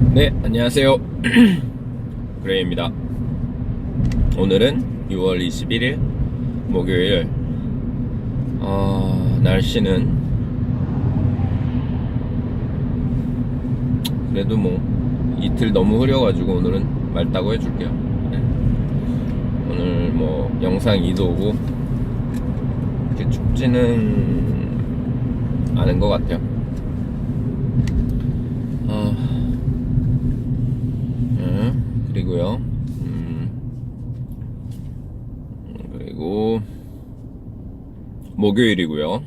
네, 안녕하세요. 그레이입니다. 오늘은 6월 21일 목요일. 어, 날씨는 그래도 뭐 이틀 너무 흐려가지고 오늘은 맑다고 해줄게요. 네. 오늘 뭐 영상 2도 오고 그렇게 춥지는 않은 것 같아요. 아, 음, 그리고요. 음, 음, 그리고 목요일이고요.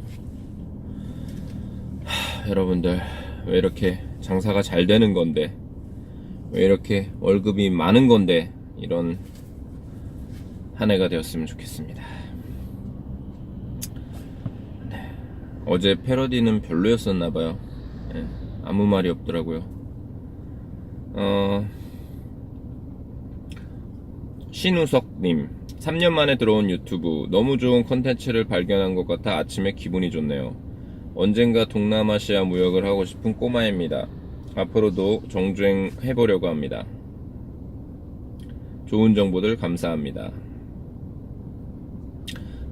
하, 여러분들 왜 이렇게 장사가 잘 되는 건데 왜 이렇게 월급이 많은 건데 이런 한 해가 되었으면 좋겠습니다. 네. 어제 패러디는 별로였었나봐요. 예, 아무 말이 없더라고요. 어, 신우석님, 3년 만에 들어온 유튜브, 너무 좋은 컨텐츠를 발견한 것 같아 아침에 기분이 좋네요. 언젠가 동남아시아 무역을 하고 싶은 꼬마입니다. 앞으로도 정주행 해보려고 합니다. 좋은 정보들 감사합니다.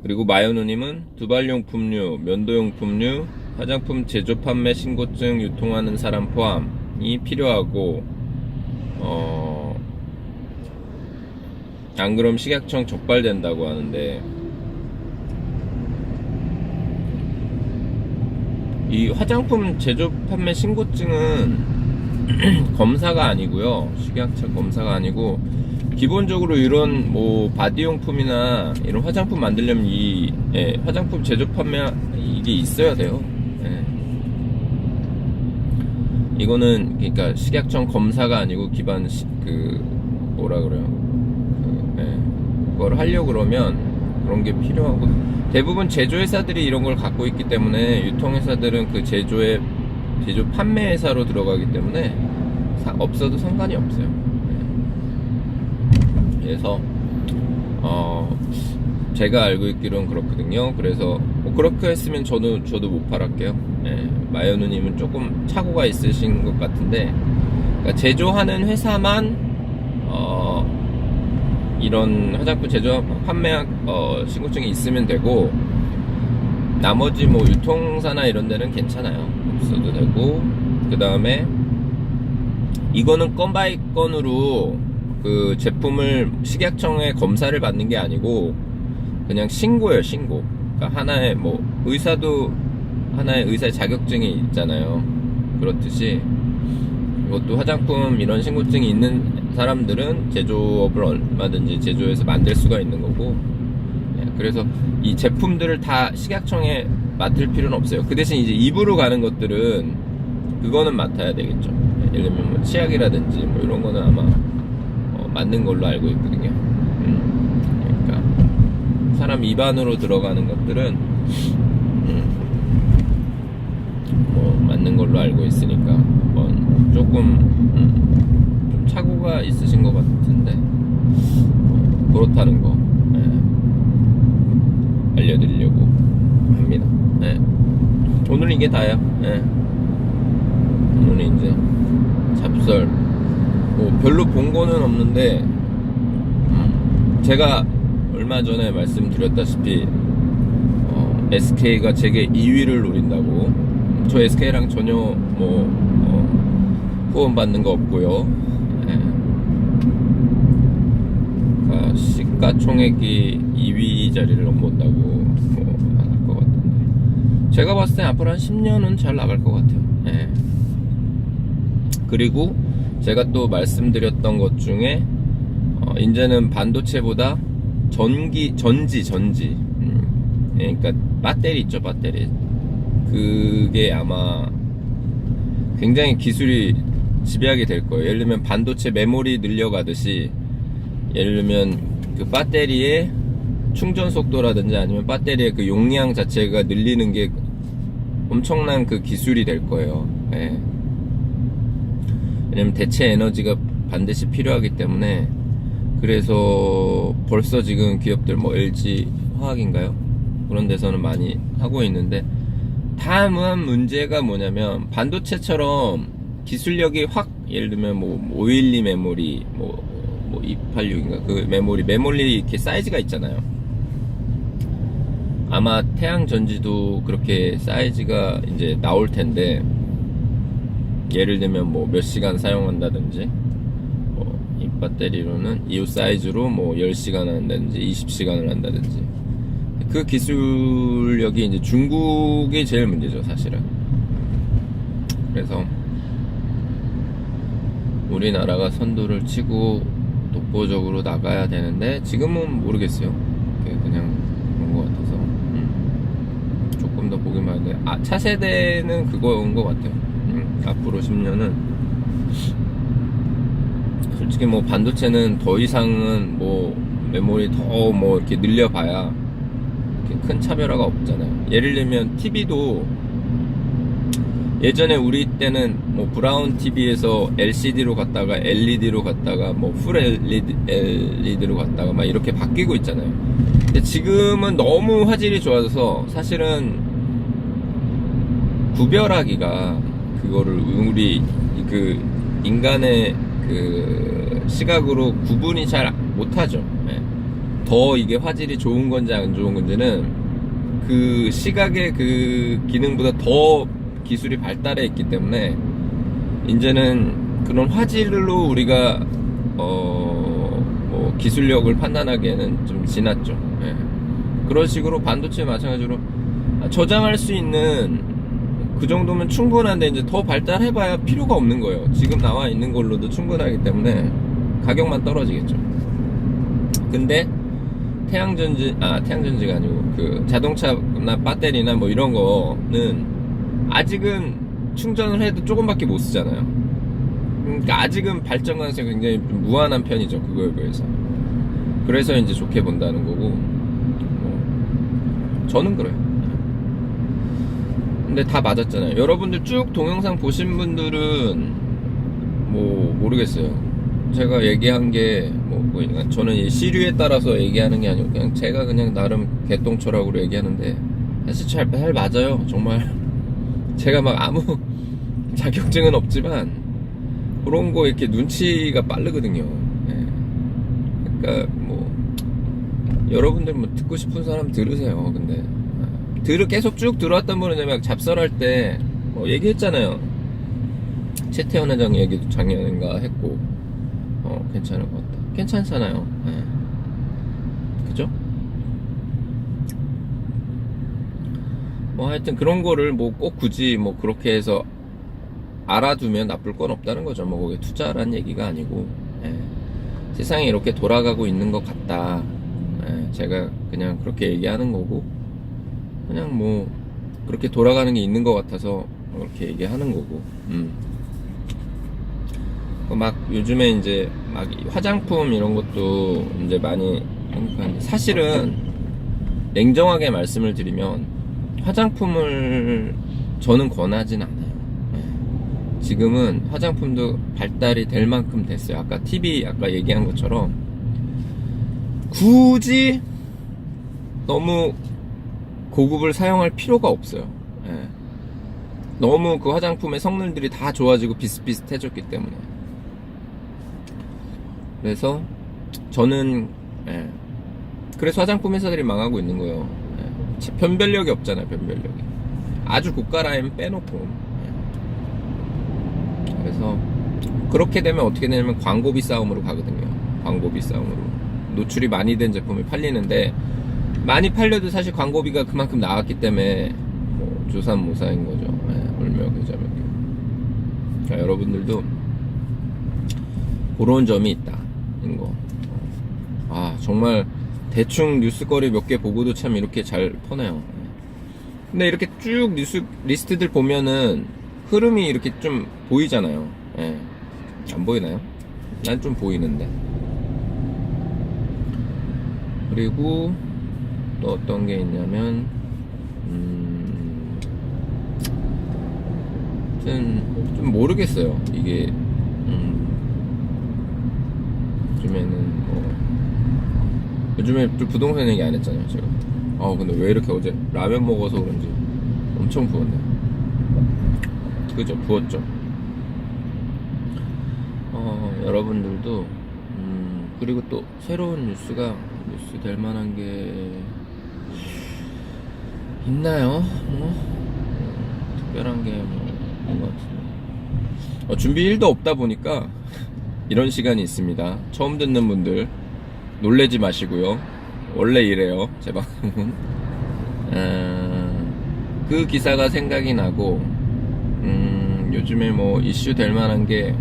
그리고 마연우님은 두발용품류, 면도용품류, 화장품 제조 판매 신고증 유통하는 사람 포함이 필요하고, 어, 안 그럼 식약청 적발된다고 하는데, 이 화장품 제조 판매 신고증은 검사가 아니고요. 식약처 검사가 아니고 기본적으로 이런 뭐 바디용품이나 이런 화장품 만들려면 이 예, 화장품 제조 판매 이게 있어야 돼요. 예. 이거는 그러니까 식약청 검사가 아니고 기반 시, 그 뭐라 그래요? 그걸 하려고 그러면 그런 게 필요하고 대부분 제조회사들이 이런 걸 갖고 있기 때문에 유통회사들은 그 제조에 제조 판매회사로 들어가기 때문에 사- 없어도 상관이 없어요. 예. 그래서 어 제가 알고 있기로는 그렇거든요. 그래서 뭐 그렇게 했으면 저도 저도 못 팔았게요. 예. 마연우님은 조금 착오가 있으신 것 같은데 그러니까 제조하는 회사만 어 이런 화장품 제조 판매 어, 신고증이 있으면 되고 나머지 뭐 유통사나 이런 데는 괜찮아요. 없어도 되고. 그 다음에 이거는 건 바이 건으로 그 제품을 식약청에 검사를 받는 게 아니고 그냥 신고예요 신고. 그러니까 하나의 뭐 의사도 하나의 의사의 자격증이 있잖아요. 그렇듯이. 이것도 화장품 이런 신고증이 있는 사람들은 제조업을 얼마든지 제조해서 만들 수가 있는 거고. 예, 그래서 이 제품들을 다 식약청에 맡을 필요는 없어요. 그 대신 이제 입으로 가는 것들은 그거는 맡아야 되겠죠. 예, 예를 들면 뭐 치약이라든지 뭐 이런 거는 아마 어, 맞는 걸로 알고 있거든요. 음, 그러니까 사람 입안으로 들어가는 것들은 음, 뭐 맞는 걸로 알고 있으니까 한번 조금 음, 좀 착오가 있으신 것 같은데 어, 그렇다는 거 예, 알려드리려고 합니다. 예. 오늘 이게 다예요. 예. 오늘은 이제 잡설 뭐 별로 본 거는 없는데 음, 제가 얼마 전에 말씀드렸다시피 어, SK가 제게 2위를 노린다고 저 SK랑 전혀 뭐 어, 후원 받는 거 없고요. 예. 그러니까 시가 총액이 2위 자리를 넘본다고 뭐 나갈 것 같은데 제가 봤을 때 앞으로 한 10년은 잘 나갈 것 같아요. 예. 그리고 제가 또 말씀드렸던 것 중에 어, 이제는 반도체보다 전기 전지 전지 음, 예, 그러니까 배터리 있죠 배터리 그게 아마 굉장히 기술이 지배하게 될 거예요. 예를 들면 반도체 메모리 늘려가듯이 예를 들면 그 배터리의 충전 속도라든지 아니면 배터리의 그 용량 자체가 늘리는 게 엄청난 그 기술이 될 거예요. 예. 왜냐면 대체 에너지가 반드시 필요하기 때문에 그래서 벌써 지금 기업들 뭐 LG 화학인가요? 그런 데서는 많이 하고 있는데 다만 문제가 뭐냐면 반도체처럼 기술력이 확 예를 들면 뭐512 메모리 뭐, 뭐 286인가? 그 메모리 메모리 이렇게 사이즈가 있잖아요. 아마 태양 전지도 그렇게 사이즈가 이제 나올 텐데 예를 들면 뭐 몇 시간 사용한다든지 뭐이 배터리로는 이 사이즈로 뭐 10시간 한다든지 20시간을 한다든지. 그 기술력이 이제 중국이 제일 문제죠 사실은. 그래서 우리나라가 선두를 치고 독보적으로 나가야 되는데 지금은 모르겠어요 그냥 그런 것 같아서 음. 조금 더 보기만 하는데 아 차세대는 그거인 것 같아요 음. 앞으로 10년은 솔직히 뭐 반도체는 더 이상은 뭐 메모리 더 뭐 이렇게 늘려봐야 이렇게 큰 차별화가 없잖아요. 예를 들면 TV도 예전에 우리 때는 뭐 브라운 TV에서 LCD로 갔다가 LED로 갔다가 뭐 풀 LED, LED로 갔다가 막 이렇게 바뀌고 있잖아요. 근데 지금은 너무 화질이 좋아져서 사실은 구별하기가 그거를 우리 그 인간의 그 시각으로 구분이 잘 못하죠. 예. 더 이게 화질이 좋은 건지 안 좋은 건지는 그 시각의 그 기능보다 더 기술이 발달해 있기 때문에 이제는 그런 화질로 우리가 어 뭐 기술력을 판단하기에는 좀 지났죠. 예. 그런 식으로 반도체 마찬가지로 저장할 수 있는 그 정도면 충분한데 이제 더 발달해봐야 필요가 없는 거예요. 지금 나와 있는 걸로도 충분하기 때문에 가격만 떨어지겠죠. 근데 태양전지 아 태양전지가 아니고 그 자동차나 배터리나 뭐 이런 거는 아직은 충전을 해도 조금밖에 못 쓰잖아요. 그러니까 아직은 발전 가능성이 굉장히 좀 무한한 편이죠. 그거에 비해서. 그래서 이제 좋게 본다는 거고. 뭐 저는 그래요. 근데 다 맞았잖아요. 여러분들 쭉 동영상 보신 분들은 뭐 모르겠어요. 제가 얘기한 게뭐 뭐 그냥 저는 이 시류에 따라서 얘기하는 게 아니고 그냥 제가 그냥 나름 개똥철학으로 얘기하는데 사실 잘, 잘 맞아요. 정말 제가 막 아무 자격증은 없지만 그런 거 이렇게 눈치가 빠르거든요. 예. 그러니까 뭐 여러분들 뭐 듣고 싶은 사람 들으세요. 근데 들을 계속 쭉 들어왔던 분은 막 잡설할 때 뭐 얘기했잖아요. 최태원 회장 얘기도 작년인가 했고 어 괜찮을 것 같다. 괜찮잖아요. 예. 그죠? 뭐 하여튼 그런 거를 뭐 꼭 굳이 뭐 그렇게 해서 알아두면 나쁠 건 없다는 거죠. 뭐 거기에 투자란 얘기가 아니고 예. 세상이 이렇게 돌아가고 있는 것 같다. 예. 제가 그냥 그렇게 얘기하는 거고 그냥 뭐 그렇게 돌아가는 게 있는 것 같아서 그렇게 얘기하는 거고. 음. 막 요즘에 이제 막 화장품 이런 것도 이제 많이 사실은 냉정하게 말씀을 드리면 화장품을 저는 권하진 않아요. 예. 지금은 화장품도 발달이 될 만큼 됐어요. 아까 TV 아까 얘기한 것처럼 굳이 너무 고급을 사용할 필요가 없어요. 예. 너무 그 화장품의 성능들이 다 좋아지고 비슷비슷해졌기 때문에. 그래서 저는 예. 그래서 화장품 회사들이 망하고 있는 거예요. 예. 변별력이 없잖아요. 변별력이. 아주 고가 라인 빼놓고. 예. 그래서 그렇게 되면 어떻게 되냐면 광고비 싸움으로 가거든요. 광고비 싸움으로 노출이 많이 된 제품이 팔리는데 많이 팔려도 사실 광고비가 그만큼 나왔기 때문에 뭐 조삼모사인 거죠. 예. 울며그자며. 그러니까 여러분들도 그런 점이 있다. 인 거. 아, 정말 대충 뉴스거리 몇 개 보고도 참 이렇게 잘 퍼내요. 근데 이렇게 쭉 뉴스 리스트들 보면은 흐름이 이렇게 좀 보이잖아요. 예. 안 보이나요? 난 좀 보이는데. 그리고 또 어떤 게 있냐면, 음, 아무튼 좀 모르겠어요. 이게, 음, 요즘에는 뭐 요즘에 좀 부동산 얘기 안 했잖아요 제가 아 근데 왜 이렇게 어제 라면 먹어서 그런지 엄청 부었네. 그죠? 부었죠. 여러분들도 음, 그리고 또 새로운 뉴스가 뉴스 될 만한 게 있나요? 뭐? 음, 특별한 게뭐 있는 어, 준비 1도 없다 보니까 이런 시간이 있습니다. 처음 듣는 분들 놀래지 마시고요. 원래 이래요. 제 방송은. 어, 그 기사가 생각이 나고 음, 요즘에 뭐 이슈 될 만한 게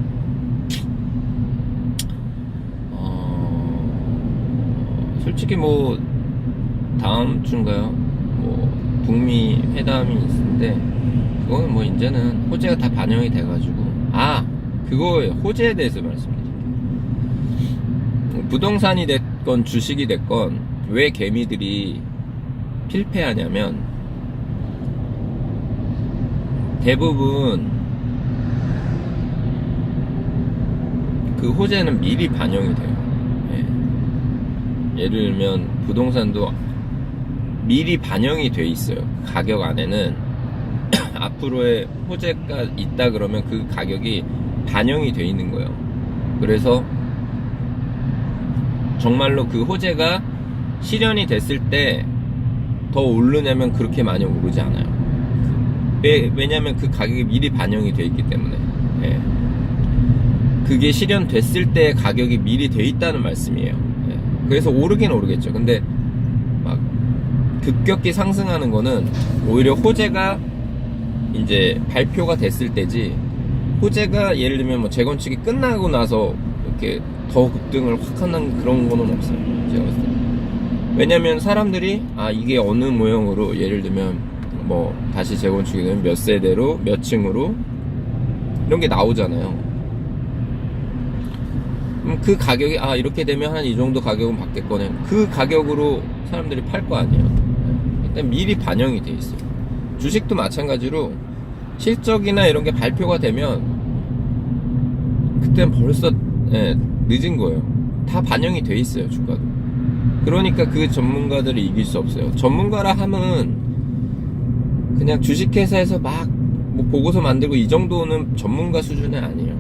어, 솔직히 뭐 다음 주인가요? 뭐 북미 회담이 있는데 그거는 뭐 이제는 호재가 다 반영이 돼가지고 아 그거예요 호재에 대해서 말씀드릴게요 부동산이 됐건 주식이 됐건 왜 개미들이 필패하냐면 대부분 그 호재는 미리 반영이 돼요 예. 예를 들면 부동산도 미리 반영이 돼 있어요 가격 안에는 앞으로의 호재가 있다 그러면 그 가격이 반영이 돼 있는 거예요. 그래서 정말로 그 호재가 실현이 됐을 때 더 오르냐면 그렇게 많이 오르지 않아요. 왜, 왜냐면 그 가격이 미리 반영이 돼 있기 때문에. 예. 그게 실현됐을 때 가격이 미리 돼 있다는 말씀이에요. 예. 그래서 오르긴 오르겠죠. 근데 막 급격히 상승하는 거는 오히려 호재가 이제 발표가 됐을 때지 호재가 예를 들면 뭐 재건축이 끝나고 나서 이렇게 더 급등을 확 하는 그런 거는 없어요 제가 봤을 때. 왜냐면 사람들이 아 이게 어느 모형으로 예를 들면 뭐 다시 재건축이 되면 몇 세대로 몇 층으로 이런 게 나오잖아요. 그 가격이 아 이렇게 되면 한 이 정도 가격은 받겠거든 그 가격으로 사람들이 팔 거 아니에요. 일단 미리 반영이 돼 있어요. 주식도 마찬가지로 실적이나 이런 게 발표가 되면 그때는 벌써 예, 늦은 거예요. 다 반영이 돼 있어요 주가도. 그러니까 그 전문가들을 이길 수 없어요. 전문가라 함은 그냥 주식회사에서 막 뭐 보고서 만들고 이 정도는 전문가 수준이 아니에요.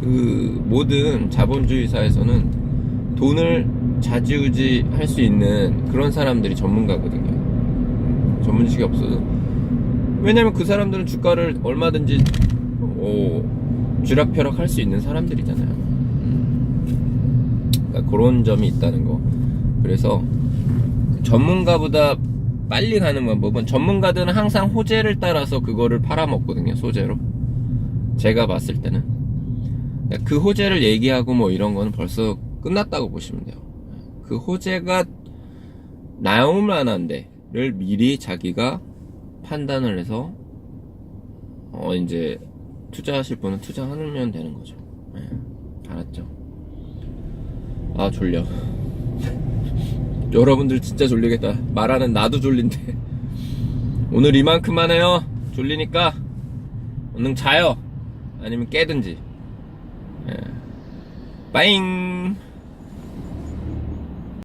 그 모든 자본주의 사에서는 돈을 자지우지 할 수 있는 그런 사람들이 전문가거든요. 전문직이 없어도 왜냐면 그 사람들은 주가를 얼마든지 오, 쥐락펴락 할 수 있는 사람들이잖아요. 음. 그러니까 그런 점이 있다는 거. 그래서 전문가보다 빨리 가는 방법은 전문가들은 항상 호재를 따라서 그거를 팔아먹거든요. 소재로. 제가 봤을 때는. 그러니까 그 호재를 얘기하고 뭐 이런 거는 벌써 끝났다고 보시면 돼요. 그 호재가 나올 만한데를 미리 자기가 판단을 해서 어 이제 투자하실 분은 투자하면 되는 거죠. 예, 알았죠? 아 졸려. 여러분들 진짜 졸리겠다. 말하는 나도 졸린데. 오늘 이만큼만 해요. 졸리니까 얼른 자요. 아니면 깨든지. 예. 빠잉.